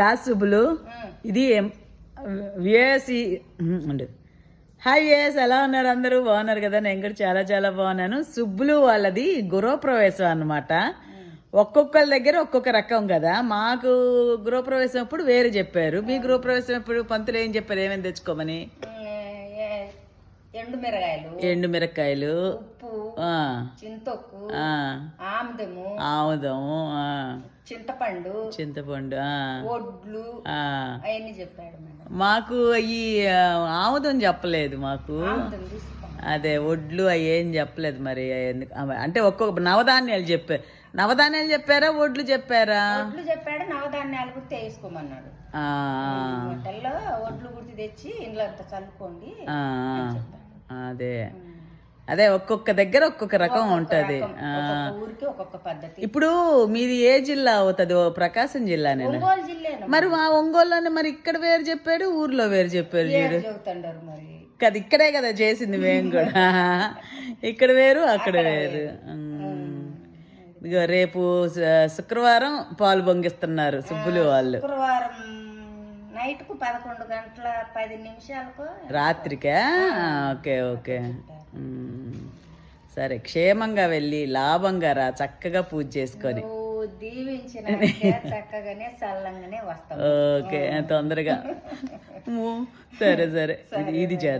కాదు ఇది విఎస్సి ఉండు. హాయ్ విఎస్ ఎలా ఉన్నారు అందరూ? బాగున్నారు కదా? నేను కూడా చాలా చాలా బాగున్నాను. సుబ్బులు వాళ్ళది గృహప్రవేశం అన్నమాట. ఒక్కొక్కరి దగ్గర ఒక్కొక్క రకం కదా. మాకు గృహప్రవేశం అప్పుడు వేరు చెప్పారు. మీ గృహప్రవేశం అప్పుడు పంతులు ఏం చెప్పారు? ఏమేమి తెచ్చుకోమని? ఎండు మిరగాయలు ఎండు మిరకాయలు ఉప్పు ఆ, చింతొక్కు ఆముదము ఆముదము చింతపండు చింతపండు ఒడ్లు. అవన్నీ చెప్పాడు మాకు ఈ ఆ, ఆముదం చెప్పలేదు మాకు. అదే ఒడ్లు అవి ఏం చెప్పలేదు మరి ఎందుకు అవ- అంటే ఒక్కొక్క నవధాన్యాలు చెప్పారు నవధాన్యాలు చెప్పారా ఒడ్లు చెప్పారా? ఒడ్లు చెప్పాడు నవధాన్యాలు ఆ, వంటల్లో ఒడ్లు గుర్తి తెచ్చి ఇంట్లో అంతా చల్లుకోండి ఆ, అదే. అదే ఒక్కొక్క దగ్గర ఒక్కొక్క రకం ఉంటది. ఇప్పుడు మీది ఏ జిల్లా అవుతుంది ప్రకాశం ఒంగోలు జిల్లేనా మరి మా ఒంగోలులోనే మరి ఇక్కడ వేరు చెప్పాడు ఊర్లో వేరు చూడు. చెబుతుండారు మరి? కదా ఇక్కడే కదా చేసింది మేము కూడా. ఇక్కడ వేరు అక్కడ వేరు. ఇదిగో రేపు శుక్రవారం పాలు పొంగిస్తున్నారు సుబ్బులు వాళ్ళు. శుక్రవారం నైట్కు పదకొండు గంటల పది నిమిషాలకు రాత్రికా? Okay okay. సరే క్షేమంగా వెళ్ళి లాభంగా రా చక్కగా పూజ చేసుకొని. దీవించిన చక్కగానే చల్లంగానే వస్తావు. ఓకే తొందరగా. సరే సరే. ఇది- ఇది చేద్దాం.